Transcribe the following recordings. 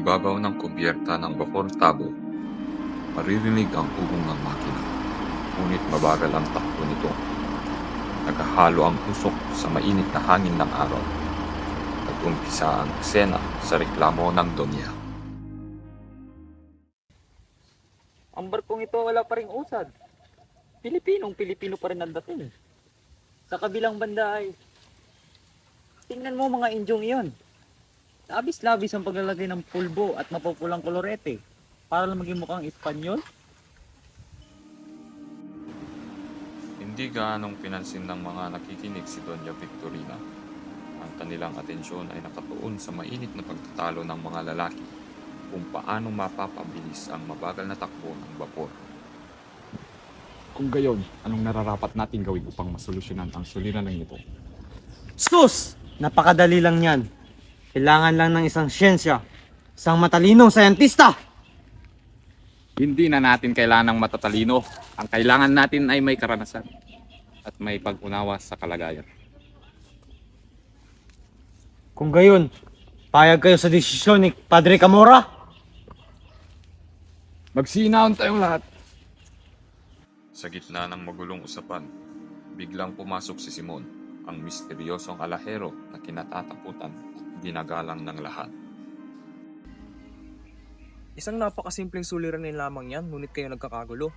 Ibabaw ng kubyerta ng Bapor Tabo, maririnig ang ugong ng makina. Ngunit mabagal ang takbo nito. Naghahalo ang usok sa mainit na hangin ng araw. Nag-umpisa ang eksena sa reklamo ng Donya. Ang barkong ito wala pa ring usad. Pilipinong Pilipino pa rin ang dating. Sa kabilang banda ay, tingnan mo mga indyong iyon. Labis-labis ang paglalagay ng pulbo at mapupulang kolorete para lang maging mukhang Espanyol. Hindi gaanong pinansin ng mga nakikinig si Doña Victorina. Ang kanilang atensyon ay nakatuon sa mainit na pagtatalo ng mga lalaki kung paano mapapabilis ang mabagal na takbo ng bapor. Kung gayon, anong nararapat natin gawin upang masolusyonan ang suliraning ito? Sus! Napakadali lang yan. Kailangan lang ng isang siyensya. Isang matalinong sayantista. Hindi na natin kailangan ng matatalino. Ang kailangan natin ay may karanasan at may pag-unawa sa kalagayan. Kung gayon, payag kayo sa desisyon ni Padre Camora? Magsinahon tayong lahat. Sa gitna ng magulong usapan, biglang pumasok si Simon, ang misteryosong alahero na kinatatakutan at ginagalang ng lahat. Isang napakasimpleng suliranin lamang yan, ngunit kayo nagkakagulo.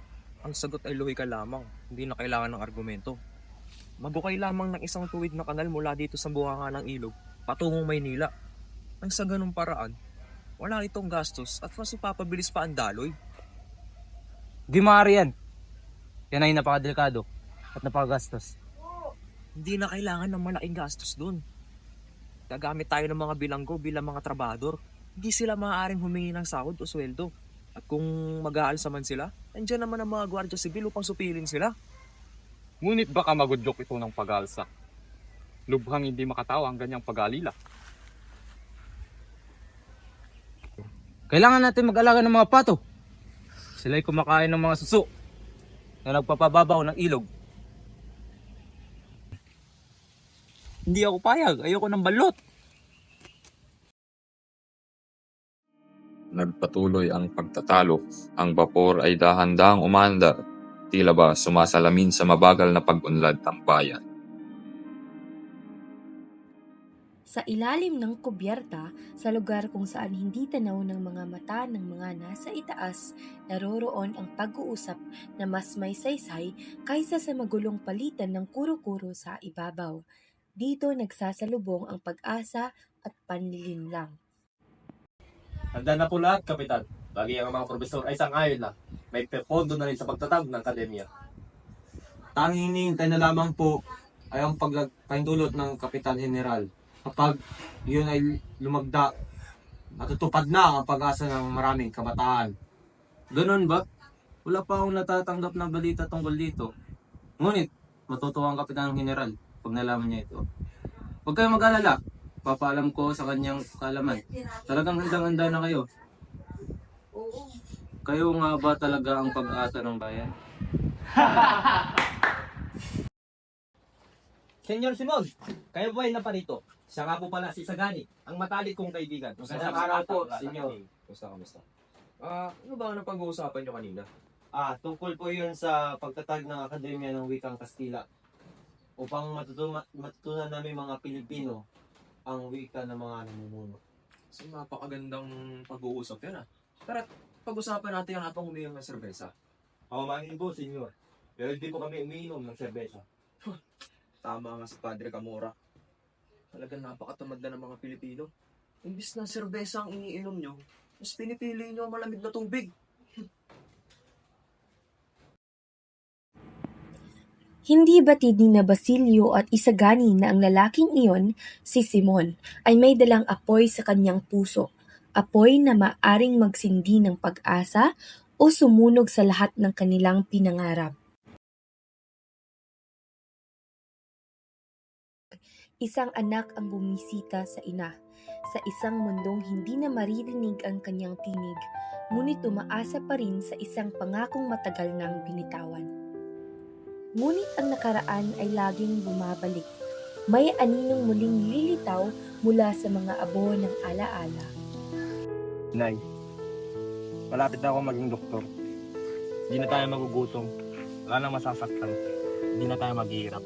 Ang sagot ay luhi ka lamang, hindi na kailangan ng argumento. Magukay lamang ng isang tuwid na kanal mula dito sa bunganga ng ilog, patungong Maynila. Ang sa ganung paraan, wala itong gastos at mas ipapabilis pa ang daloy. Di maaari yan. Yan ay napakadelikado at napakagastos. Hindi na kailangan ng malaking gastos dun. Gagamit tayo ng mga bilanggo bilang mga trabador. Hindi sila maaaring humingi ng sahod o sweldo. At kung mag-aalsa man sila, nandiyan naman ang mga gwardiya sibil upang supilin sila. Ngunit baka magudyok ito ng pag-alsa. Lubhang hindi makatawa ang ganyang pag-alila. Kailangan natin mag-alaga ng mga pato. Sila'y kumakain ng mga suso na nagpapababaw ng ilog. Hindi ako payag, ayoko ng balot. Nagpatuloy ang pagtatalo. Ang bapor ay dahan-dahang umandar. Tila ba sumasalamin sa mabagal na pag-unlad ng bayan. Sa ilalim ng kubyerta, sa lugar kung saan hindi tanaw ng mga mata ng mga nasa itaas, naroroon ang pag-uusap na mas may saysay kaysa sa magulong palitan ng kuro-kuro sa ibabaw. Dito nagsasalubong ang pag-asa at panlilinlang. Handa na po lahat, Kapitan. Lagi ang mga profesor ay sangayon na. May pondo na rin sa pagtatag ng akademya. Tanging hinihintay na lamang po ay ang pagpahintulot ng Kapitan General. Kapag yun ay lumagda, natutupad na ang pag-asa ng maraming kabataan. Ganun ba? Wala pa akong natatanggap na balita tungkol dito. Ngunit, matutuwa ang Kapitan General pag nalaman niya ito. Huwag kayong mag-alala. Papaalam ko sa kanyang kalaman. Talagang handang-handa na kayo. Kayo nga ba talaga ang pag-asa ng bayan? Senyor Simon, kayo ba ay naparito? Siya nga po pala si Sagani, ang matalik kong kaibigan. Magandang araw po, senyor. Kumusta, kumusta? Ah, ano ba ang napag-uusapan niyo kanina? Ah, tungkol po yun sa pagtatag ng Akademya ng Wikang Kastila upang matutunan, matutunan namin mga Pilipino ang wika ng mga namumuno. So, napakagandang pag-uusap yan ah. Tara, pag-usapan natin ang habang umiinom ng serbesa. Pamamanin po, senyor. Pero hindi po kami umiinom ng serbesa. Tama nga si Padre Camora. Talagang napakatamad na ng mga Pilipino. Imbis na serbesa ang iniinom nyo, mas pinipili nyo ang malamig na tubig. Hindi batid ni na Basilio at Isagani na ang lalaking iyon, si Simon, ay may dalang apoy sa kanyang puso. Apoy na maaring magsindi ng pag-asa o sumunog sa lahat ng kanilang pinangarap. Isang anak ang bumisita sa ina, sa isang mundong hindi na maririnig ang kanyang tinig, ngunit umaasa pa rin sa isang pangakong matagal nang binitawan. Ngunit ang nakaraan ay laging bumabalik. May aninong muling lilitaw mula sa mga abo ng alaala. Nay, malapit na ako maging doktor. Hindi na tayo magugutom. Wala nang masasaktan. Hindi na tayo maghihirap.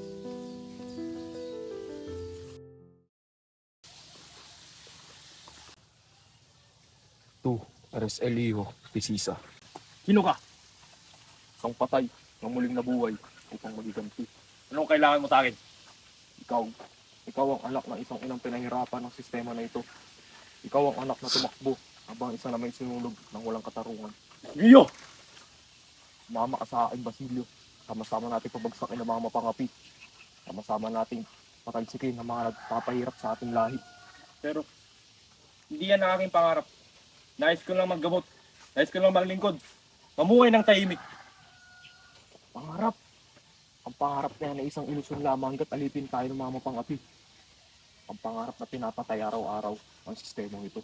Tu, eres el hijo de Sisa. Sino ka? Isang patay na muling nabuhay upang magiganti. Anong kailangan mo sa akin? Ikaw, ikaw ang anak ng isang inang pinahirapan ng sistema na ito. Ikaw ang anak na tumakbo habang isa na may sinulog ng walang katarungan. Iyo! Mama ka sa akin, Basilio. Sama-sama natin pabagsakin ng mga mapangapi. Sama-sama nating patalsikin ng mga nagpapahirap sa ating lahi. Pero, hindi yan ang aking pangarap. Nais ko lang maggamot. Nais ko lang maglingkod. Mamuhay ng tahimik. Pangarap. Ang pangarap na ay isang ilusyon lamang hanggat alipin tayo ng mga mapangapi. Ang pangarap na pinapatay araw-araw ang sistemang ito.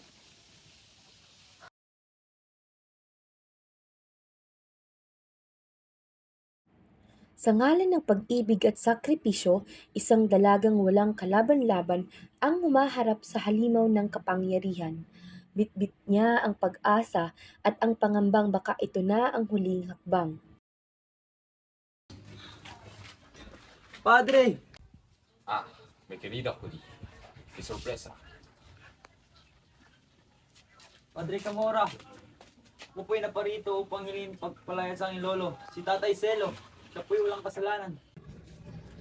Sa ngalan ng pag-ibig at sakripisyo, isang dalagang walang kalaban-laban ang humaharap sa halimaw ng kapangyarihan. Bitbit niya ang pag-asa at ang pangambang baka ito na ang huling hakbang. Padre! Ah, may querida Huli. May sorpresa. Padre Camora, ako po'y naparito upang hilin pagpalaya sa aking lolo, si Tatay Selo. Siya po'y walang kasalanan.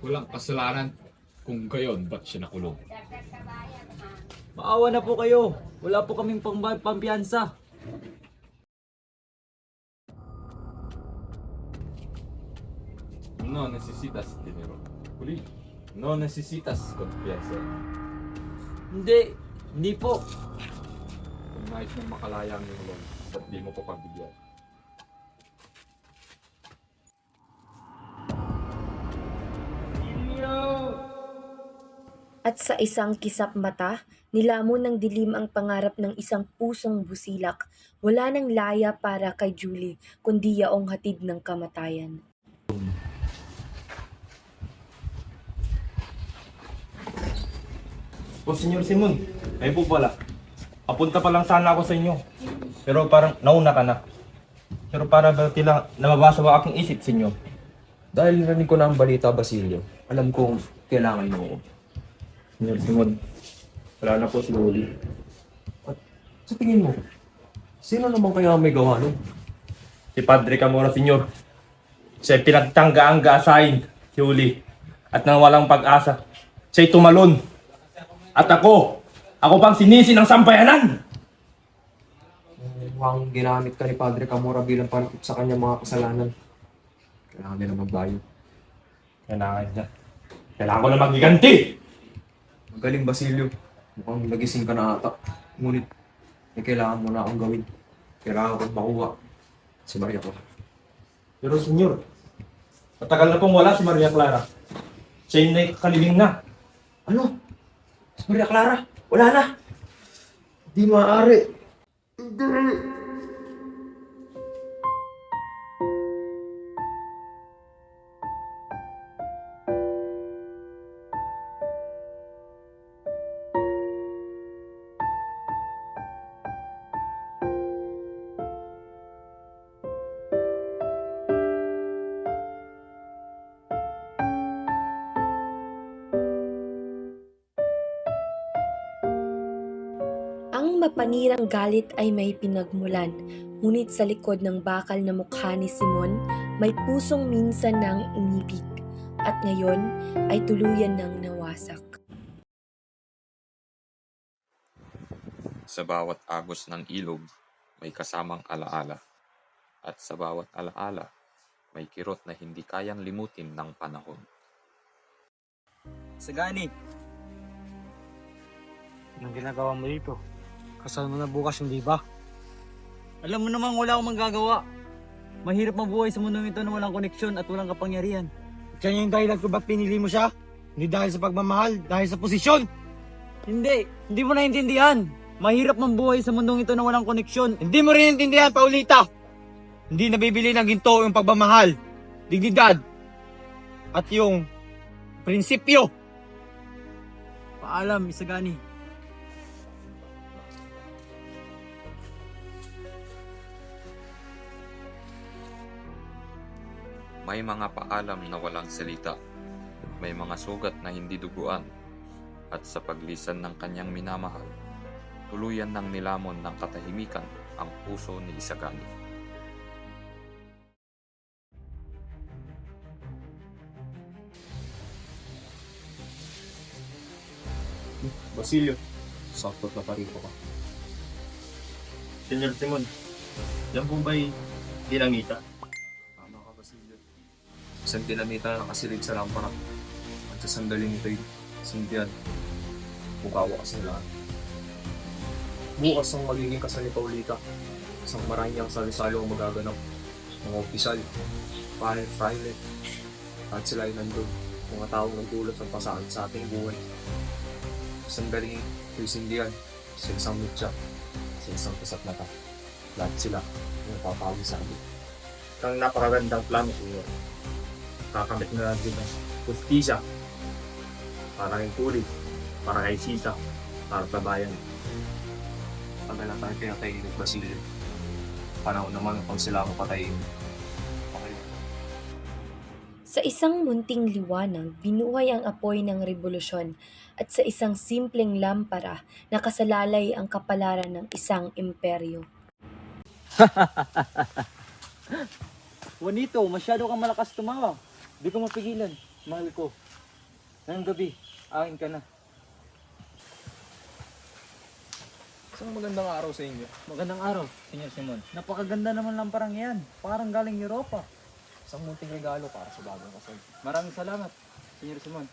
Walang kasalanan. Kung gayon, ba't siya nakulong? Maawa na po kayo. Wala po kaming pang pampiyansa. No necesitas dinero. Huli, no necesitas confianza. Hindi, hindi po. Kung nais mong makalaya ang iyong lola, ba't di mo ko pagbigyan? At sa isang kisap mata, nilamon ng dilim ang pangarap ng isang pusong busilak. Wala nang laya para kay Julie, kundi yaong hatid ng kamatayan. O, Senyor Simon, kayo po pala. Papunta pa lang sana ako sa inyo. Pero parang nauna ka na. Pero para ba tila nababasa ba aking isip, Senyor? Dahil narinig ko na ang balita, Basilio, alam kong kailangan mo ako. Senyor Simon, wala na po si Uli. Sa tingin mo, sino naman kaya may gawa nun? Si Padre Camora, Senyor. Siya pinagtangga ang gaasain, si Uli. At nang walang pag-asa, siya'y tumalon. At ako, ako pang sinisi ng sampayanan! Mukhang ginamit ka ni Padre Camora bilang panakot sa kanyang mga kasalanan. Kailangan nila magbayo. Kailangan niya. Kailangan ko na magiganti! Magaling, Basilio. Mukhang nagising ka na ata. Ngunit, may kailangan mo na akong gawin. Kailangan kong makuha si Maria Clara. Pero senyor, matagal na pong wala si Maria Clara. Siya yung nakakaliling na. Ano? Maria Clara? Wala na! Di maaari. Ang mapanirang galit ay may pinagmulan, ngunit sa likod ng bakal na mukha ni Simon, may pusong minsan ng inibig, at ngayon ay tuluyan ng nawasak. Sa bawat agos ng ilog, may kasamang alaala. At sa bawat alaala, may kirot na hindi kayang limutin ng panahon. Sagani, Anong ginagawa mo dito? Kasal mo na bukas, hindi ba? alam mo namang wala akong magagawa. Mahirap mabuhay sa mundong ito na walang koneksyon at walang kapangyarihan. Yan yung dahilan kung ba't pinili mo siya? Hindi dahil sa pagmamahal, dahil sa posisyon! Hindi, hindi mo naintindihan. Mahirap mabuhay sa mundong ito na walang koneksyon. Hindi mo rin intindihan, Paulita! Hindi nabibili ng ginto yung pagmamahal, dignidad, at yung prinsipyo. Paalam, Isagani. May mga paalam na walang salita. May mga sugat na hindi duguan. At sa paglisan ng kanyang minamahal, tuluyan ng nilamon ng katahimikan ang puso ni Isagani. Basilio, saktot na parito ka. Senyor Timon, yan po ba'y dinamita? Isang dinamita na nakasilid sa lampara. At sa sandaling ito'y sindihan. Bukawa kasi lahat. Bukas ang magiging kasal ni Paulita. Isang maranyang salo-salo ang magaganap. Mga opisyal, pare, fraile, at sila ay nandun. Mga taong nagdulot ng pasaan sa ating buhay. Sandaling ito'y sindihan sa isang mitya, sa isang kasat na Lahat sila ang papawin sa amin. Ang napakagandang plano, Senyor. Kakamit na natin ng justisya para kay Tuli, para kay Sita, para sa bayan. Tagal na tayo pinatay ni Basilio. Panahon naman kung sila ako patayin. Okay. Sa isang munting liwanag, binuhay ang apoy ng revolusyon at sa isang simpleng lampara, nakasalalay ang kapalaran ng isang imperyo. Juanito, masyado kang malakas tumawa. Di ko mapigilan. Mahal ko. Ngayong gabi, akin ka na. Isang magandang araw sa inyo. Magandang araw, Senyor Simon. Napakaganda naman lang parang yan. Parang galing Europa. Isang munting regalo para sa bagong kasal. Maraming salamat, Senyor Simon.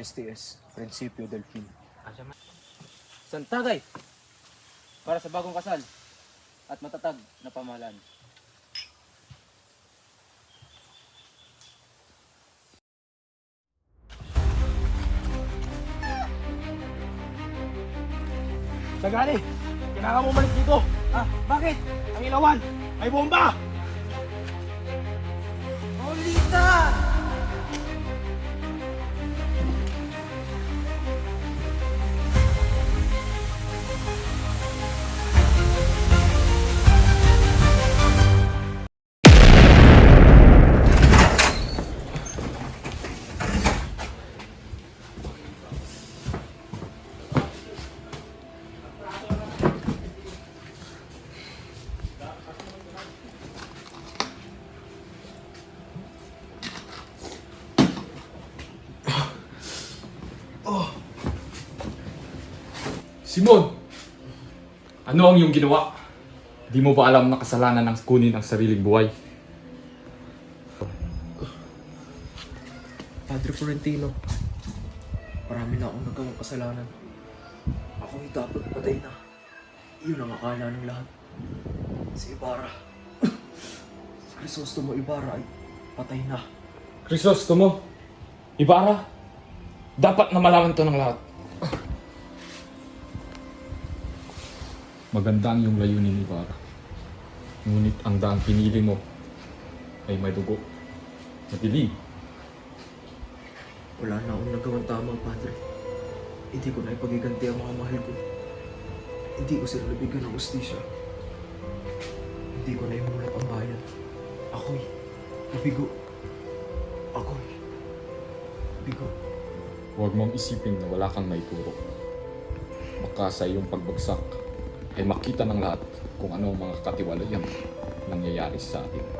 STS, Principio del Fin. Santagay! Para sa bagong kasal at matatag na pamahalaan. Sagani, kailangan mo umalis dito. Ah, bakit? Ang ilawan, may bomba! Paulita! Simon! Ano ang iyong ginawa? Di mo ba alam na kasalanan ng kunin ang sariling buhay? Padre Florentino, marami na akong nagawang kasalanan. Ako'y dapat patay na. Yun ang akala ng lahat. Si Ibarra. si Crisostomo Ibarra ay patay na. Crisostomo! Ibarra! Dapat na malaman to ng lahat. Maganda ang iyong layunin, Ibarra. Ngunit ang daang pinili mo ay may dugo. Madilim. Wala na akong nagawang tama, Padre. Hindi ko na ipagiganti ang mga mahal ko. Hindi ko sila nabigyan ng ustisya. Hindi ko na imulat ang bayan. Ako'y nabigo. Ako'y nabigo. Huwag mong isipin na wala kang maituro. Baka sa iyong pagbagsak ay makita ng lahat kung ano ang mga katiwalayang nangyayari sa atin.